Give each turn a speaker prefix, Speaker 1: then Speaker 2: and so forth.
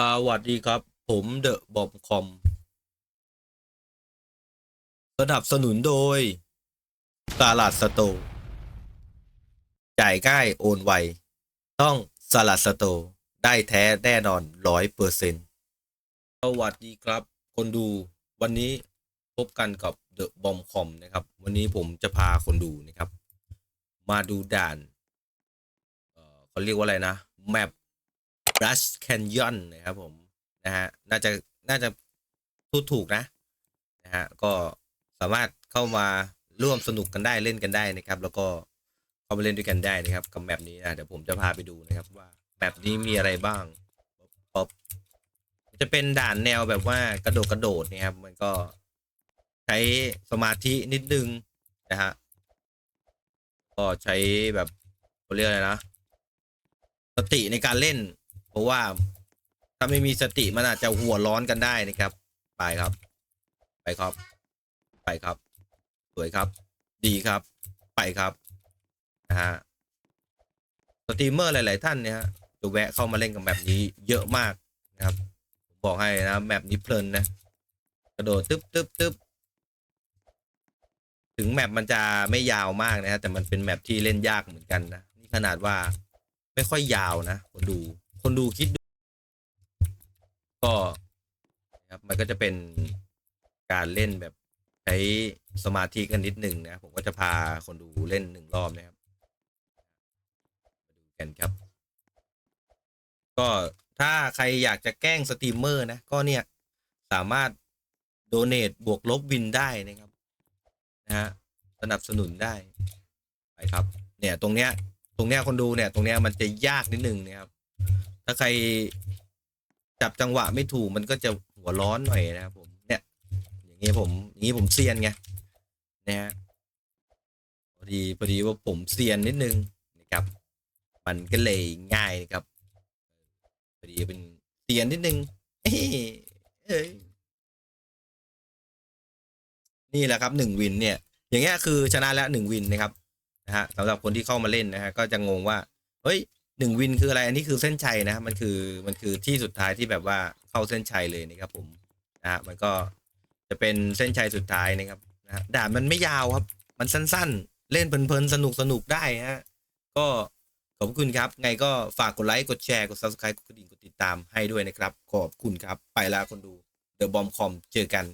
Speaker 1: สวัสดีครับ ผมเดอะบอมคอม สนับสนุนโดยตลาดสโต จ่ายง่ายโอนไว ต้องสลัดสโต ได้แท้แน่นอนร้อยเปอร์เซ็นสวัสดีครับ คนดูวันนี้พบกันกับเดอะบอมคอมนะครับ วันนี้ผมจะพาคนดูนะครับ มาดูด่าน เออเขาเรียกว่าอะไรนะ แมป Brush Canyon นะครับผมนะฮะน่าจะน่าจะพูดถูกนะนะฮะก็สามารถเข้ามาร่วมสนุกกันได้เล่นกันได้นะครับ แล้วก็เข้ามาเล่นด้วยกันได้นะครับกับแมปนี้นะเดี๋ยวผมจะพาไปดูนะครับว่าแมปนี้มีอะไรบ้างป๊อปจะเป็นด่านแนวแบบว่ากระโดดกระโดดนะครับ มันก็ใช้สมาธินิดนึงนะฮะก็ใช้แบบเขาเรียกอะไรนะสติในการเล่น เพราะว่าถ้าไม่มีสติมันอาจจะหัวร้อนกันได้นะครับ ไปครับ ไปครับ ไปครับ สวยครับ ดีครับ ไปครับนะฮะสตรีมเมอร์หลาย ๆ ท่านเนี่ยฮะจะแวะเข้ามาเล่นกับแมปนี้เยอะมากนะครับผมบอกให้นะแมปนี้เพลินนะกระโดดตึ๊บตึ๊บตึ๊บถึงแมปมันจะไม่ยาวมากนะฮะแต่มันเป็นแมปที่เล่นยากเหมือนกันนะนี่ขนาดว่าไม่ค่อยยาวนะคนดู คนดูคิดดูก็นะครับมันก็จะเป็นการเล่นแบบใช้สมาธิกันนิดหนึ่งนะผมก็จะพาคนดูเล่นหนึ่งรอบนะครับมาดูกันครับ ก็ถ้าใครอยากจะแกล้งสตรีมเมอร์นะ ก็เนี่ยสามารถโดเน a บวกลบวินได้นะครับนะฮะสนับสนุนได้ไปครับ เนี่ยตรงเนี้ยตรงเนี้ยคนดูเนี่ย ตรงเนี้ยมันจะยากนิดนึงนะครับ ถ้าใครจับจังหวะไม่ถูกมันก็จะหัวร้อนหน่อยนะครับผมเนี่ย อย่างงี้ผมอย่างงี้ผมเซียนไงนะฮะพอดีพอดีว่าผมเซียนนิดนึงนะครับ มันก็เลยง่ายนะครับพอดีเป็นเซียนนิดนึงเอ้ยนี่แหละครับหนึ่งวินเนี่ย อย่างเงี้ยคือชนะแล้วหนึ่งวินนะครับนะฮะสำหรับคนที่เข้ามาเล่นนะฮะก็จะงงว่าเฮ้ย หนึ่งวินคืออะไร อันนี้คือเส้นชัยนะ มันคือมันคือที่สุดท้ายที่แบบว่าเข้าเส้นชัยเลยนะครับผมนะฮะมันก็จะเป็นเส้นชัยสุดท้ายนะครับนะฮะด่านมันไม่ยาวครับ มันสั้นๆ เล่นเพลินๆ สนุกสนุกได้ฮะก็ขอบคุณครับ ไงก็ฝากกดไลค์กดแชร์กด subscribe กดกระดิ่งกดติดตามให้ด้วยนะครับ ขอบคุณครับ ไปแล้วคนดู The Bomb Com เจอกัน